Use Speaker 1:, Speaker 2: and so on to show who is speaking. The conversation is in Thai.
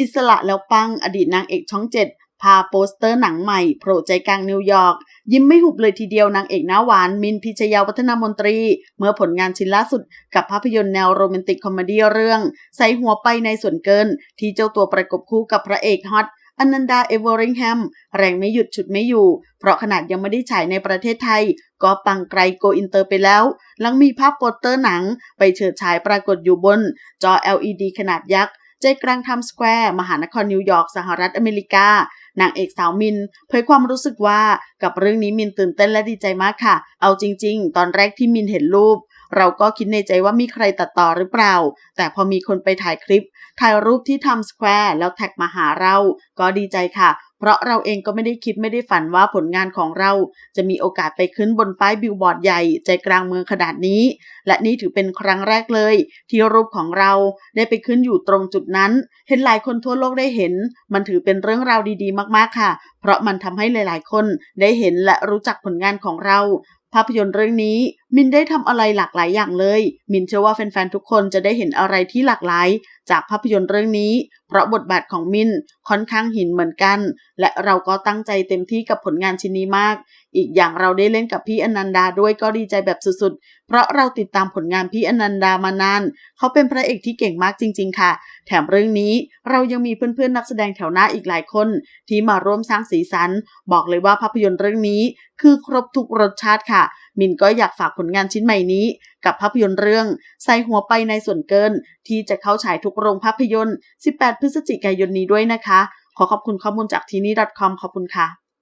Speaker 1: อิสระแล้วปังอดีตนางเอกช่องเจ็ดพาโปสเตอร์หนังใหม่โผล่ใจกลางนิวยอร์ก ยิ้มไม่หุบเลยทีเดียวนางเอกหน้าหวาน มินพิชยาวัฒนามนตรี เมื่อผลงานชิ้นล่าสุดกับภาพยนตร์แนวโรแมนติกคอมเมดี้เรื่อง ใส่หัวไปในส่วนเกิน ที่เจ้าตัวประกบคู่กับพระเอกฮอตอนันดาเอเวอริงแฮมแรงไม่หยุดฉุดไม่อยู่ เพราะขนาดยังไม่ได้ฉายในประเทศไทย ก็ปังไกลโกอินเตอร์ไปแล้ว หลังมีภาพโปสเตอร์หนัง ไปเฉิดฉายปรากฏอยู่บน จอ LED ขนาดยักษ์ ใจกลางไทม์สแควร์มหานครนิวยอร์กสหรัฐอเมริกานางเอกสาวมินเผยความรู้สึกว่ากับเรื่องนี้มินตื่นเต้นและดีใจมากค่ะ เอาจริง ๆ ตอนแรกที่มินเห็นรูป เราก็คิดในใจว่ามีใครตัดต่อหรือเปล่า แต่พอมีคนไปถ่ายคลิป ถ่ายรูปที่ทำสแควร์แล้วแท็กมาหาเรา ก็ดีใจค่ะ เพราะเราเองก็ไม่ได้คิดไม่ได้ฝันว่าผลงานของเรา จะมีโอกาสไปขึ้นบนป้ายบิลบอร์ดใหญ่ใจกลางเมืองขนาดนี้ และนี่ถือเป็นครั้งแรกเลย ที่รูปของเราได้ไปขึ้นอยู่ตรงจุดนั้น เห็นหลายคนทั่วโลกได้เห็น มันถือเป็นเรื่องราวดีๆ มากๆค่ะ เพราะมันทำให้หลาย ๆ คนได้เห็นและรู้จักผลงานของเรา ภาพยนตร์เรื่องนี้ มินได้ทำอะไรหลากหลายอย่างเลย มินเชื่อว่าแฟนๆ ทุกคนจะได้เห็นอะไรที่หลากหลาย จากภาพยนตร์เรื่องนี้ เพราะบทบาทของมินค่อนข้างหินเหมือนกัน และเราก็ตั้งใจเต็มที่กับผลงานชิ้นนี้มาก อีกอย่างเราได้เล่นกับพี่อนันดาด้วยก็ดีใจแบบสุดๆ เพราะเราติดตามผลงานพี่อนันดามานาน เขาเป็นพระเอกที่เก่งมากจริง ๆ ค่ะ แถมเรื่องนี้เรายังมีเพื่อนๆนักแสดงแถวหน้าอีกหลายคน ที่มาร่วมสร้างสีสัน บอกเลยว่าภาพยนตร์เรื่องนี้ คือครบทุกรสชาติค่ะ มินก็อยากฝากผลงานชิ้นใหม่นี้ กับภาพยนตร์เรื่องใส่หัวไปในส่วนเกิน ที่จะเข้าฉายทุกโรงภาพยนตร์ 18 พฤศจิกายนนี้ด้วยนะคะ ขอขอบคุณข้อมูลจากทีนี่ .com ขอบคุณค่ะ